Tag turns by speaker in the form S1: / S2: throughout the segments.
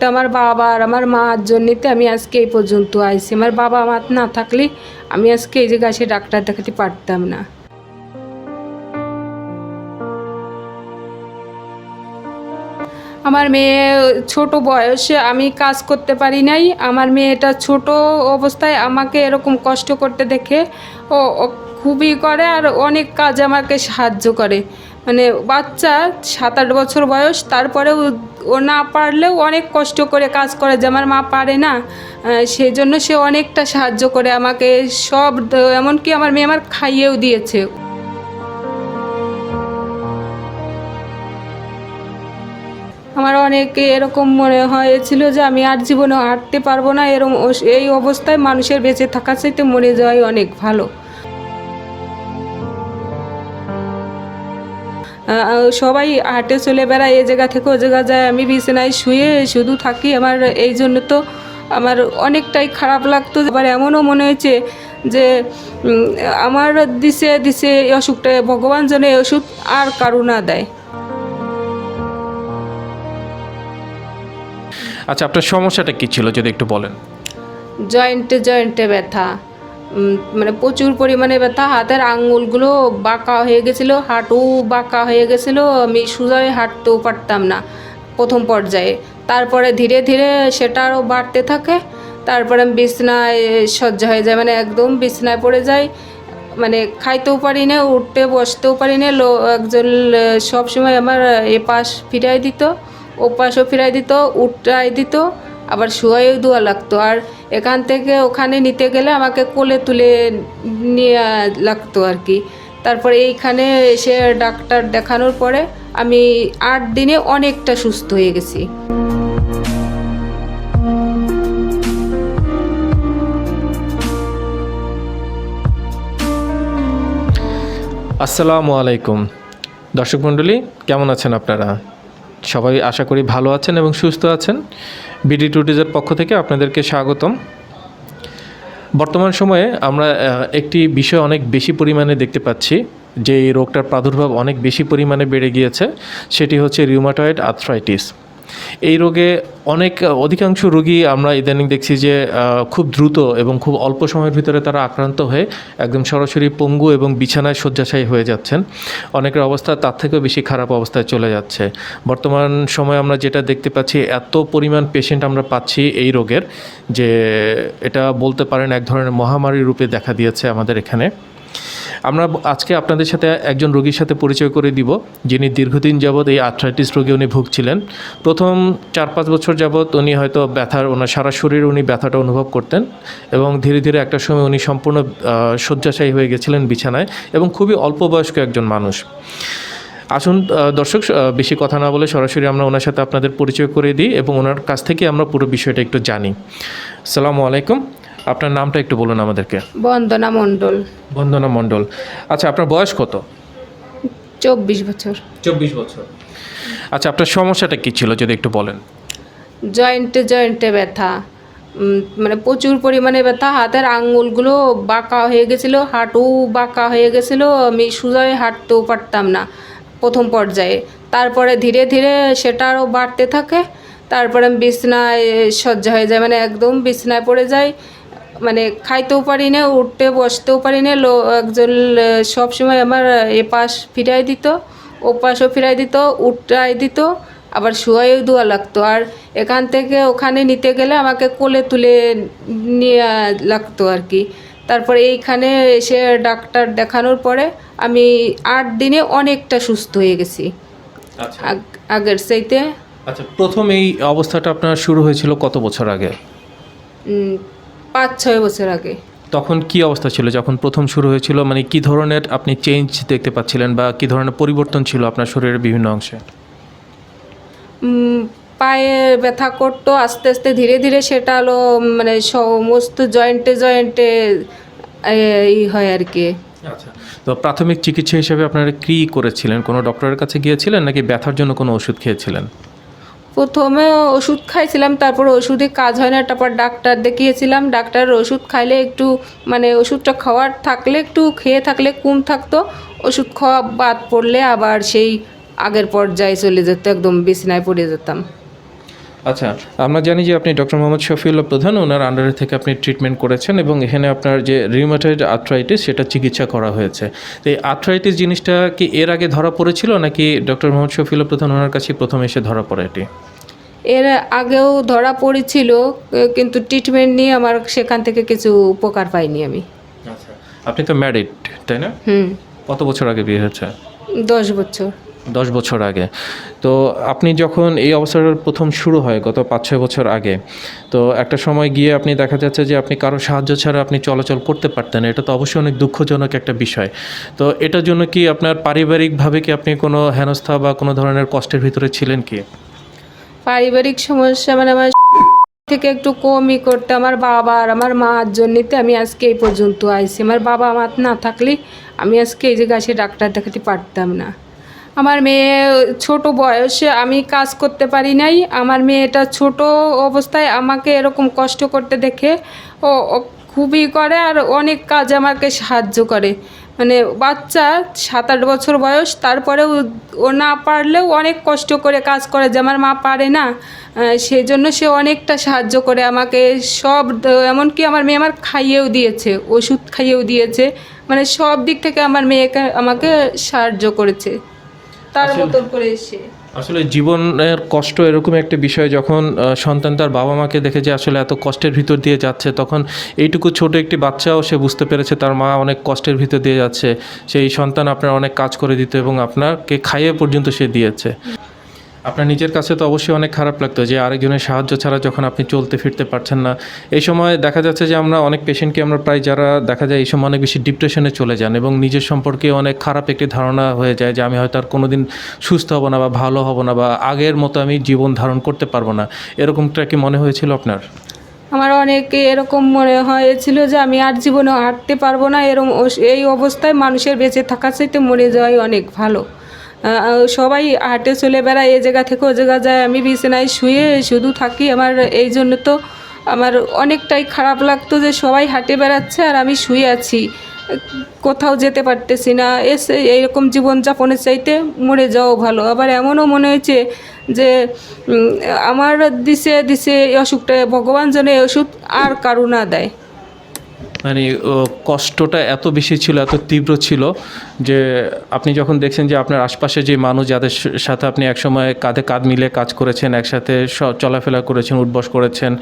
S1: তো আমার বাবা আর আমার মার জন্যতে আমি আজকে এই পর্যন্ত আইছি। আমার বাবা মা না থাকলে আমি আজকে এই জায়গায় এসে ডাক্তার দেখাতে পারতাম না। আমার মেয়ে ছোট বয়সে আমি কাজ করতে পারি নাই। আমার মেয়েটা ছোট অবস্থায় আমাকে এরকম কষ্ট করতে দেখে ও খুবই করে আর অনেক কাজ আমাকে সাহায্য করে। মানে বাচ্চা সাত আট বছর বয়স, তারপরেও ও না পারলেও অনেক কষ্ট করে কাজ করে যে আমার মা পারে না। সেই জন্য সে অনেকটা সাহায্য করে আমাকে সব, এমনকি আমার মেয়ে আমার খাইয়েও দিয়েছে। আমার অনেক এরকম মনে হয়েছিল যে আমি আর জীবনে হাঁটতে পারব না এরকম অস- এই অবস্থায় মানুষের বেঁচে থাকার চাইতে মরে যাওয়াই অনেক ভালো। সবাই হাটে চলে বেড়ায় এ জায়গা থেকে ও জায়গা যায়। আমি বিছানায় শুয়ে শুধু থাকি। আমার এই জন্য তো আমার অনেকটাই খারাপ লাগতো। আবার এমনও মনে হয়েছে যে আমার দিছে দিছে এই অসুখটা ভগবান যেন এই ওষুধ আর কারু না দেয়।
S2: আচ্ছা আপনার সমস্যাটা কি ছিল যদি একটু বলেন?
S1: জয়েন্টে জয়েন্টে ব্যথা। মানে প্রচুর পরিমাণে ব্যথা, হাতের আঙুলগুলো বাঁকা হয়ে গেছিল, হাঁটু বাঁকা হয়ে গেছিল, আমি সোজায় হাঁটতেও পারতাম না প্রথম পর্যায়ে। তারপরে ধীরে ধীরে সেটা আরও বাড়তে থাকে, তারপরে আমি বিছনায় সহ্য হয়ে যায় মানে একদম বিছনায় পড়ে যাই মানে খাইতেও পারি না, উঠতে বসতেও পারি না, লো, একজন সব সময় আমার এপাশ পাশ ফিরাই দিত ও পাশও ফিরাই দিত, উঠাই দিত আবার শুয়াইও দেওয়া লাগতো। আর এখান থেকে ওখানে নিতে গেলে আমাকে কোলে তুলে নিয়ে লাগতো আর কি। তারপরে এইখানে এসে ডাক্তার দেখানোর পরে আমি আট দিনে অনেকটা সুস্থ হয়ে গেছি।
S2: আসসালামু আলাইকুম। দর্শক মণ্ডলী, কেমন আছেন আপনারা? সবাই আশা করি ভালো আছেন এবং সুস্থ আছেন। বিডি টুটিজের পক্ষ থেকে আপনাদেরকে স্বাগতম। বর্তমান সময়ে আমরা একটি বিষয় অনেক বেশি পরিমাণে দেখতে পাচ্ছি, যে এই রোগটার প্রাদুর্ভাব অনেক বেশি পরিমাণে বেড়ে গিয়েছে, সেটি হচ্ছে রিউমাটয়েড আর্থ্রাইটিস এই রোগে অনেক, অধিকাংশ রোগী আমরা ইদানিং দেখছি যে খুব দ্রুত এবং খুব অল্প সময়ের ভিতরে তারা আক্রান্ত হয়ে একদম সরাসরি পঙ্গু এবং বিছানায় শয্যাশায়ী হয়ে যাচ্ছেন। অনেকের অবস্থা তার থেকেও বেশি খারাপ অবস্থায় চলে যাচ্ছে। বর্তমান সময়ে আমরা যেটা দেখতে পাচ্ছি, এত পরিমাণ পেশেন্ট আমরা পাচ্ছি এই রোগের যে, এটা বলতে পারেন এক ধরনের মহামারী রূপে দেখা দিয়েছে আমাদের এখানে। আমরা আজকে আপনাদের সাথে একজন রোগীর সাথে পরিচয় করে দিব, যিনি দীর্ঘদিন যাবৎ এই আর্থ্রাইটিস রোগে উনি ভুগছিলেন। প্রথম চার পাঁচ বছর যাবৎ উনি হয়তো ব্যথার, ওনার সারা শরীর উনি ব্যথাটা অনুভব করতেন এবং ধীরে ধীরে একটা সময় উনি সম্পূর্ণ শয্যাশায়ী হয়ে গেছিলেন বিছানায় এবং খুবই অল্প বয়স্ক একজন মানুষ। আসুন দর্শক বেশি কথা না বলে সরাসরি আমরা ওনার সাথে আপনাদের পরিচয় করে দিই এবং ওনার কাছ থেকে আমরা পুরো বিষয়টা একটু জানি। আসসালামু আলাইকুম। আপনার নামটা একটু বলুন আমাদেরকে।
S1: বন্দনা মণ্ডল।
S2: বন্দনা মণ্ডল। আচ্ছা আপনার বয়স কত?
S1: চব্বিশ বছর।
S2: চব্বিশ বছর। আচ্ছা আপনার সমস্যাটা কি ছিল যদি একটু বলেন?
S1: জয়েন্টে জয়েন্টে ব্যথা। মানে প্রচুর পরিমাণে ব্যথা। হাতের আঙুলগুলো বাঁকা হয়ে গেছিল হাঁটু বাঁকা হয়ে গেছিল। আমি সোজায় হাঁটতেও পারতাম না প্রথম পর্যায়ে। তারপরে ধীরে ধীরে সেটা আরও বাড়তে থাকে। তারপরে আমি বিছনায় সহ্য হয়ে যায় মানে একদম বিছনায় পড়ে যাই। মানে খাইতেও পারি না উঠতে বসতেও পারি না। লো একজন সব সময় আমার এ পাশ ফিরাই দিত ও পাশও ফিরাই দিত উঠাই দিত আবার শুয়াইও দেওয়া লাগতো। আর এখান থেকে ওখানে নিতে গেলে আমাকে কোলে তুলে নিয়ে লাগতো আর কি। তারপরে এইখানে এসে ডাক্তার দেখানোর পরে আমি আট দিনে অনেকটা সুস্থ হয়ে গেছি।
S2: আচ্ছা।
S1: আগ- আগের সেইতে
S2: আচ্ছা প্রথম এই অবস্থাটা আপনার শুরু হয়েছিল কত বছর আগে?
S1: পাঁচ ছয় বছর আগে।
S2: তখন কি অবস্থা ছিল? যখন প্রথম শুরু হয়েছিল মানে কি ধরনের আপনি চেঞ্জ দেখতে পাচ্ছিলেন বা কি ধরনের পরিবর্তন ছিল আপনার শরীরের বিভিন্ন অংশে?
S1: পায়ে ব্যথা করতো আস্তে আস্তে ধীরে ধীরে সেটা হলো মানে সমস্ত জয়েন্টে জয়েন্টে এই হয় আর কি।
S2: আচ্ছা। তো প্রাথমিক চিকিৎসা হিসেবে আপনারা কি করেছিলেন? কোনো ডক্টরের কাছে গিয়েছিলেন নাকি ব্যথার জন্য কোনো ওষুধ খেয়েছিলেন?
S1: প্রথমে ওষুধ খাইছিলাম, তারপর ওষুধে কাজ হয় না, তারপর ডাক্তার দেখিয়েছিলাম, ডাক্তার ওষুধ খাইলে একটু মানে ওষুধটা খাওয়ার থাকলে একটু, খেয়ে থাকলে কম থাকতো, ওষুধ খাওয়া বাদ পড়লে আবার সেই আগের পর্যায়ে চলে যেত, একদম বিছনায় পড়ে যেতাম।
S2: আচ্ছা আমরা জানি যে আপনি ডক্টর মোহাম্মদ শফিউল্লাহ প্রধান ওনার আন্ডারে থেকে আপনি ট্রিটমেন্ট করেছেন এবং এখানে আপনার যে রিউমাটয়েড আর্থ্রাইটিস সেটা চিকিৎসা করা হয়েছে। তো এই আর্থ্রাইটিস জিনিসটা কি এর আগে ধরা পড়েছিল নাকি ডক্টর মোহাম্মদ শফিউল্লাহ প্রধান ওনার কাছে প্রথম এসে ধরা পড়ে এটি?
S1: এর আগেও ধরা পড়েছিল কিন্তু ট্রিটমেন্ট নিয়ে আমার সেখান থেকে কিছু উপকার পাইনি আমি।
S2: আচ্ছা আপনি তো ম্যারিড তাই না?
S1: হুম।
S2: কত বছর আগে বিয়ে হয়েছে?
S1: দশ বছর।
S2: দশ বছর আগে। তো আপনি যখন এই অবস্থাটার প্রথম শুরু হয়, গত পাঁচ, ছয় বছর আগে, তো একটা সময় গিয়ে আপনি দেখা যাচ্ছে যে আপনি কারও সাহায্য ছাড়া আপনি চলাচল করতে পারতেন এটা তো অবশ্যই অনেক দুঃখজনক একটা বিষয়। তো এটার জন্য কি আপনার পারিবারিকভাবে কি আপনি কোনো হেনস্থা বা কোনো ধরনের কষ্টের ভিতরে ছিলেন কি?
S1: পারিবারিক সমস্যা মানে আমার থেকে একটু কমই করতে। আমার বাবা আর আমার মার জন্যতে আমি আজকে এই পর্যন্ত আইছি। আমার বাবা আমার না থাকলে আমি আজকে এই যে গাছে ডাক্তার দেখাতে পারতাম না। আমার মেয়ে ছোট বয়সে আমি কাজ করতে পারি নাই। আমার মেয়েটা ছোট অবস্থায় আমাকে এরকম কষ্ট করতে দেখে ও খুবই করে আর অনেক কাজ আমাকে সাহায্য করে। মানে বাচ্চা সাত আট বছর বয়স, তারপরেও ও না পারলেও অনেক কষ্ট করে কাজ করে যে আমার মা পারে না। সেই জন্য সে অনেকটা সাহায্য করে আমাকে সব এমনকি আমার মেয়ে আমার খাইয়েও দিয়েছে, ওষুধ খাইয়েও দিয়েছে। মানে সব দিক থেকে আমার মেয়েকে, আমাকে সাহায্য করেছে। তার মতন করে সে
S2: আসলে জীবনের কষ্ট এরকম একটা বিষয় যখন সন্তান তার বাবা মাকে দেখে যে আসলে এত কষ্টের ভিতর দিয়ে যাচ্ছে তখন এইটুকু ছোট একটি বাচ্চাও সে বুঝতে পেরেছে তার মা অনেক কষ্টের ভিতর দিয়ে যাচ্ছে। সেই সন্তান আপনার অনেক কাজ করে দিত এবং আপনাকে খাইয়ে পর্যন্ত সে দিয়েছে। আপনার নিজের কাছে তো অবশ্যই অনেক খারাপ লাগতো যে আরেকজনের সাহায্য ছাড়া যখন আপনি চলতে ফিরতে পারছেন না। এই সময় দেখা যাচ্ছে যে আমরা অনেক পেশেন্টকে আমরা প্রায় যারা দেখা যায় এই সময় অনেক বেশি ডিপ্রেশনে চলে যান এবং নিজের সম্পর্কে অনেক খারাপ একটি ধারণা হয়ে যায় যে আমি হয়তো আর কোনো দিন সুস্থ হব না বা ভালো হব না বা আগের মতো আমি জীবন ধারণ করতে পারব না। এরকমটা কি মনে হয়েছিল আপনার?
S1: আমার অনেকে এরকম মনে হয়েছিল যে আমি আর জীবনে হাঁটতে পারব না। এরকম এই অবস্থায় মানুষের বেঁচে থাকার চাইতে মরে যাওয়াই অনেক ভালো। সবাই হাটে চলে বেড়ায়, এ জায়গা থেকে ও জায়গা যায়। আমি বিছানায় শুয়ে শুধু থাকি। আমার এই জন্য তো আমার অনেকটাই খারাপ লাগতো যে সবাই হাটে বেড়াচ্ছে আর আমি শুয়ে আছি। কোথাও যেতে পারতেছি না। এসে এইরকম জীবনযাপনের চাইতে মরে যাওয়াও ভালো। আবার এমনও মনে হয়েছে যে আমার দিছে দিছে এই অসুখটা ভগবান যেন এই ওষুধ আর কারও না দেয়।
S2: মানে কষ্টটা এত বেশি ছিল, এত তীব্র ছিল যে আপনি যখন দেখছেন যে আপনার আশপাশে যে মানুষ যাদের সাথে আপনি একসময় কাঁধে কাঁধ মিলে কাজ করেছেন, একসাথে চলাফেরা করেছেন, উঠবস করেছেন,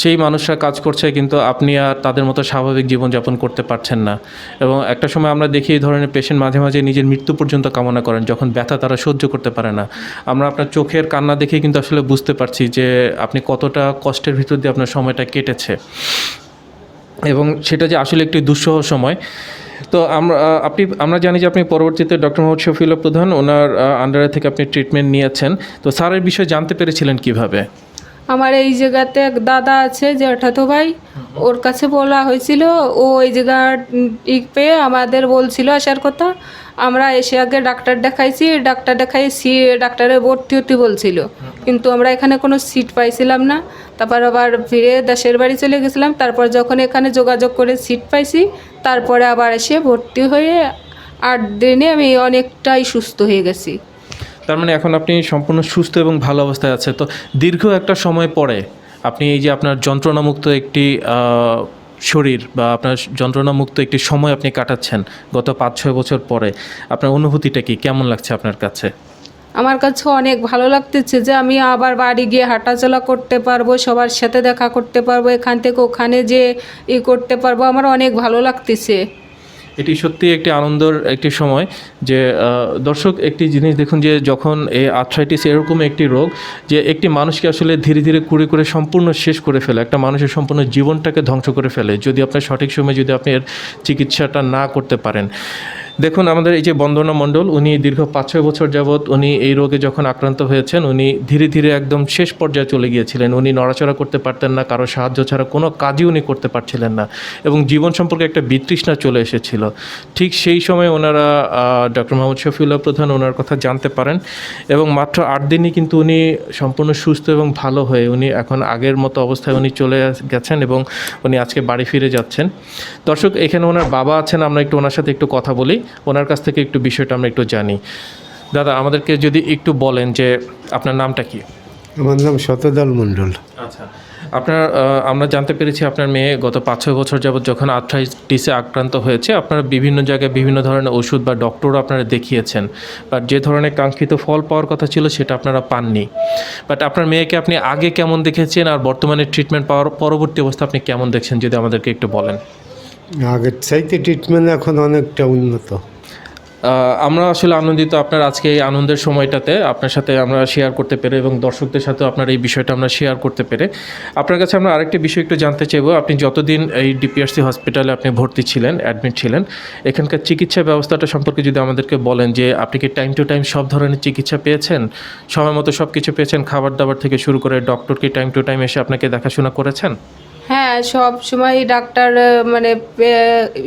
S2: সেই মানুষরা কাজ করছে কিন্তু আপনি আর তাদের মতো স্বাভাবিক জীবনযাপন করতে পারছেন না। এবং একটা সময় আমরা দেখি এই ধরনের পেশেন্ট মাঝে মাঝে নিজের মৃত্যু পর্যন্ত কামনা করেন, যখন ব্যথা তারা সহ্য করতে পারে না। আমরা আপনার চোখের কান্না দেখে কিন্তু আসলে বুঝতে পারছি যে আপনি কতটা কষ্টের ভিতর দিয়ে আপনার সময়টা কেটেছে। এবং সেটা যে আসলে একটি দুঃসহ সময়। তো আমরা আপনি, আমরা জানি যে আপনি পরবর্তীতে ডক্টর মোহাম্মদ শফিউল্লাহ প্রধান, ওনার আন্ডারে থেকে আপনি ট্রিটমেন্ট নিয়েছেন। তো স্যারের বিষয়ে জানতে পেরেছিলেন কীভাবে?
S1: আমার এই জায়গাতে এক দাদা আছে যে জ্যাঠাতো ভাই, ওর কাছে বলা হয়েছিল, ও ওই জায়গা পেয়ে আমাদের বলছিল আসার কথা। আমরা এসে আগে ডাক্তার দেখাইছি, ডাক্তার দেখাই সি ডাক্তারে ভর্তি হতে বলছিল। কিন্তু আমরা এখানে কোনো সিট পাইছিলাম না। তারপর আবার ফিরে দেশের বাড়ি চলে গেছিলাম। তারপর যখন এখানে যোগাযোগ করে সিট পাইছি, তারপরে আবার এসে ভর্তি হয়ে আট দিনে আমি অনেকটাই সুস্থ হয়ে গেছি।
S2: তার মানে এখন আপনি সম্পূর্ণ সুস্থ এবং ভালো অবস্থায় আছে তো দীর্ঘ একটা সময় পরে আপনি এই যে আপনার যন্ত্রণামুক্ত একটি শরীর বা আপনার যন্ত্রণামুক্ত একটি সময় আপনি কাটাচ্ছেন গত পাঁচ, ছয় বছর পরে, আপনার অনুভূতিটা কি? কেমন লাগছে আপনার কাছে?
S1: আমার কাছে অনেক ভালো লাগতেছে যে আমি আবার বাড়ি গিয়ে হাঁটাচলা করতে পারব, সবার সাথে দেখা করতে পারব, এখান থেকে ওখানে যে ই করতে পারব, আমার অনেক ভালো লাগতেছে।
S2: এটি সত্যি একটি আনন্দের একটি সময় যে দর্শক একটি জিনিস দেখুন যে, যখন এই আর্থ্রাইটিস এরকম একটি রোগ যে, একটি মানুষকে আসলে ধীরে ধীরে কুড়ে করে সম্পূর্ণ শেষ করে ফেলে, একটা মানুষের সম্পূর্ণ জীবনটাকে ধ্বংস করে ফেলে। যদি আপনার সঠিক সময়ে যদি আপনি এর চিকিৎসাটা না করতে পারেন দেখুন, আমাদের এই যে বন্দনা মণ্ডল, উনি দীর্ঘ পাঁচ ছয় বছর যাবৎ উনি এই রোগে যখন আক্রান্ত হয়েছেন, উনি ধীরে ধীরে একদম শেষ পর্যায়ে চলে গিয়েছিলেন। উনি নড়াচড়া করতে পারতেন না, কারও সাহায্য ছাড়া কোনো কাজই উনি করতে পারছিলেন না এবং জীবন সম্পর্কে একটা বিতৃষ্ণা চলে এসেছিল। ঠিক সেই সময় ওনারা ডক্টর মোহাম্মদ শফিউল্লাহ প্রধান ওনার কথা জানতে পারেন এবং মাত্র আট দিনই কিন্তু উনি সম্পূর্ণ সুস্থ এবং ভালো হয়ে উনি এখন আগের মতো অবস্থায় উনি চলে গেছেন এবং উনি আজকে বাড়ি ফিরে যাচ্ছেন। দর্শক, এখানে ওনার বাবা আছেন, আমরা একটু ওনার সাথে একটু কথা বলি। ওনার কাছ থেকে একটু বিষয়টা আমরা একটু জানি। দাদা আমাদেরকে যদি একটু বলেন যে আপনার নামটা কি?
S3: আমার নাম শতদল মণ্ডল।
S2: আচ্ছা। আপনার আমরা জানতে পেরেছি আপনার মেয়ে গত পাঁচ ছয় বছর যাবত যখন আর্থ্রাইটিসে আক্রান্ত হয়েছে আপনারা বিভিন্ন জায়গায় বিভিন্ন ধরনের ওষুধ বা ডক্টরও আপনারা দেখিয়েছেন। বাট যে ধরনের কাঙ্ক্ষিত ফল পাওয়ার কথা ছিল সেটা আপনারা পাননি। বাট আপনার মেয়েকে আপনি আগে কেমন দেখেছেন আর বর্তমানে ট্রিটমেন্ট পাওয়ার পরবর্তী অবস্থা আপনি কেমন দেখছেন যদি আমাদেরকে একটু বলেন?
S3: আগের চাইতে ট্রিটমেন্ট এখন অনেকটা উন্নত।
S2: আমরা আসলে আনন্দিত আপনার আজকে এই আনন্দের সময়টাতে আপনার সাথে আমরা শেয়ার করতে পেরে এবং দর্শকদের সাথে আপনার এই বিষয়টা আমরা শেয়ার করতে পেরে। আপনার কাছে আমরা আরেকটি বিষয় একটু জানতে চাইব। আপনি যতদিন এই ডিপিআরসি হসপিটালে আপনি ভর্তি ছিলেন অ্যাডমিট ছিলেন, এখানকার চিকিৎসা ব্যবস্থাটা সম্পর্কে যদি আমাদেরকে বলেন যে আপনি কি টাইম টু টাইম সব ধরনের চিকিৎসা পেয়েছেন? সময় মতো সব কিছু পেয়েছেন, খাবার দাবার থেকে শুরু করে ডক্টর কি টাইম টু টাইম এসে আপনাকে দেখাশোনা করেছেন?
S1: হ্যাঁ সব সময় ডাক্তার মানে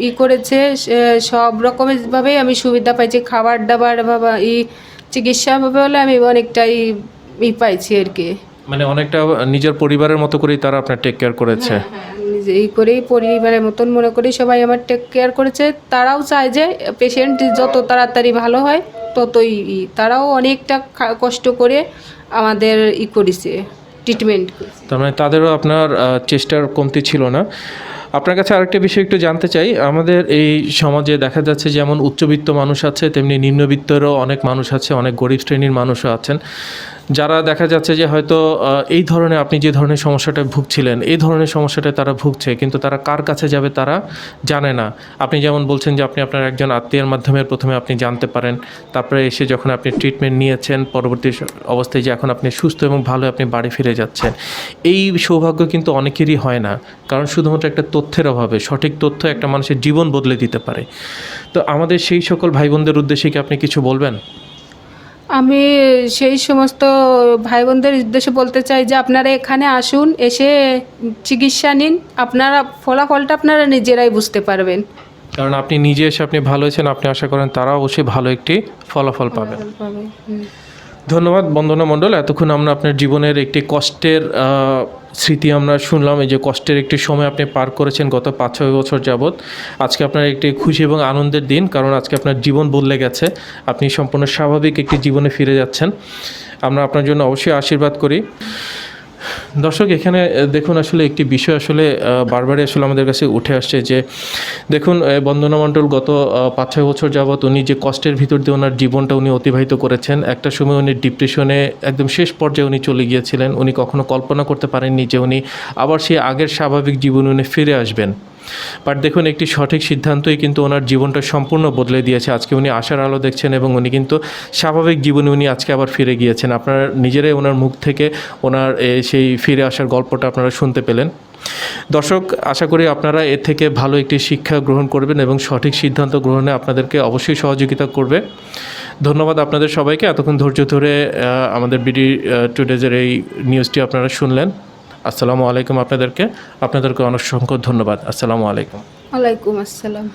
S1: ই করেছে সব রকমের ভাবেই আমি সুবিধা পাইছি। খাবার দাবার বাবা ই চিকিৎসা ভাবে হলে আমি অনেকটাই ই পাইছি আর কি।
S2: মানে অনেকটা নিজের পরিবারের মতো করেই তারা আপনার টেক কেয়ার করেছে।
S1: এই করেই পরিবারের মতন মনে করি সবাই আমার টেক কেয়ার করেছে। তারাও চায় যে পেশেন্ট যত তাড়াতাড়ি ভালো হয় ততই ই। তারাও অনেকটা কষ্ট করে আমাদের ই করেছে। ট্রিটমেন্ট
S2: তার মানে তাদেরও আপনার চেষ্টার কমতি ছিল না। আপনার কাছে আরেকটা বিষয় একটু জানতে চাই। আমাদের এই সমাজে দেখা যাচ্ছে যেমন উচ্চবিত্ত মানুষ আছে, তেমনি নিম্নবিত্তেরও অনেক মানুষ আছে, অনেক গরিব শ্রেণির মানুষও আছেন। যারা দেখা যাচ্ছে যে হয়তো এই ধরনের আপনি যে ধরনের সমস্যাটায় ভুগছিলেন, এই ধরনের সমস্যাটায় তারা ভুগছে, কিন্তু তারা কার কাছে যাবে তারা জানে না। আপনি যেমন বলছেন যে আপনি আপনার একজন আত্মীয়ের মাধ্যমে প্রথমে আপনি জানতে পারেন, তারপরে এসে যখন আপনি ট্রিটমেন্ট নিয়েছেন, পরবর্তী অবস্থায় যে এখন আপনি সুস্থ এবং ভালো আপনি বাড়ি ফিরে যাচ্ছেন, এই সৌভাগ্য কিন্তু অনেকেরই হয় না, কারণ শুধুমাত্র একটা তথ্যের অভাবে, সঠিক তথ্য একটা মানুষের জীবন বদলে দিতে পারে। তো আমাদের সেই সকল ভাই বোনদের উদ্দেশ্যে কি আপনি কিছু বলবেন?
S1: আমি সেই সমস্ত ভাই বোনদের উদ্দেশ্যে বলতে চাই যে আপনারা এখানে আসুন এসে চিকিৎসা নিন। আপনারা ফলাফলটা আপনারা নিজেরাই বুঝতে পারবেন।
S2: কারণ আপনি নিজে এসে আপনি ভালো হয়েছেন আপনি আশা করেন তারাও অবশ্যই ভালো একটি ফলাফল পাবেন
S1: পাবে,
S2: ধন্যবাদ বন্দনা মণ্ডল এতক্ষণ আমরা আপনার জীবনের একটি কষ্টের স্মৃতি আমরা শুনলাম, এই যে কষ্টের একটি সময় আপনি পার করেছেন গত পাঁচ ছয় বছর যাবৎ। আজকে আপনার একটি খুশি এবং আনন্দের দিন, কারণ আজকে আপনার জীবন বদলে গেছে। আপনি সম্পূর্ণ স্বাভাবিক একটি জীবনে ফিরে যাচ্ছেন। আমরা আপনার জন্য অবশ্যই আশীর্বাদ করি। দর্শক, এখানে দেখুন আসলে একটি বিষয় আসলে বারবারই আসলে আমাদের কাছে উঠে আসছে যে, দেখুন বন্দনা মণ্ডল গত পাঁচ ছয় বছর যাবৎ উনি যে কষ্টের ভিতর দিয়ে ওনার জীবনটা উনি অতিবাহিত করেছেন, একটা সময় উনি ডিপ্রেশনে একদম শেষ পর্যায়ে উনি চলে গিয়েছিলেন। উনি কখনো কল্পনা করতে পারেননি যে উনি আবার সেই আগের স্বাভাবিক জীবন উনি ফিরে আসবেন। বাট দেখুন, একটি সঠিক সিদ্ধান্তই কিন্তু ওনার জীবনটা সম্পূর্ণ বদলে দিয়েছে। আজকে উনি আশার আলো দেখছেন এবং উনি কিন্তু স্বাভাবিক জীবনে উনি আজকে আবার ফিরে গিয়েছেন। আপনার নিজেরাই ওনার মুখ থেকে ওনার সেই ফিরে আসার গল্পটা আপনারা শুনতে পেলেন। দর্শক, আশা করি আপনারা এর থেকে ভালো একটি শিক্ষা গ্রহণ করবেন এবং সঠিক সিদ্ধান্ত গ্রহণে আপনাদেরকে অবশ্যই সহযোগিতা করবে। ধন্যবাদ আপনাদের সবাইকে। এতক্ষণ ধৈর্য ধরে আমাদের বিডি টুডেজের এই নিউজটি আপনারা শুনলেন। আসসালামু আলাইকুম আপনাদেরকে আপনাদেরকে অনেক সংখ্য ধন্যবাদ। আসসালামু আলাইকুম।
S1: ওয়ালাইকুম আসসালাম।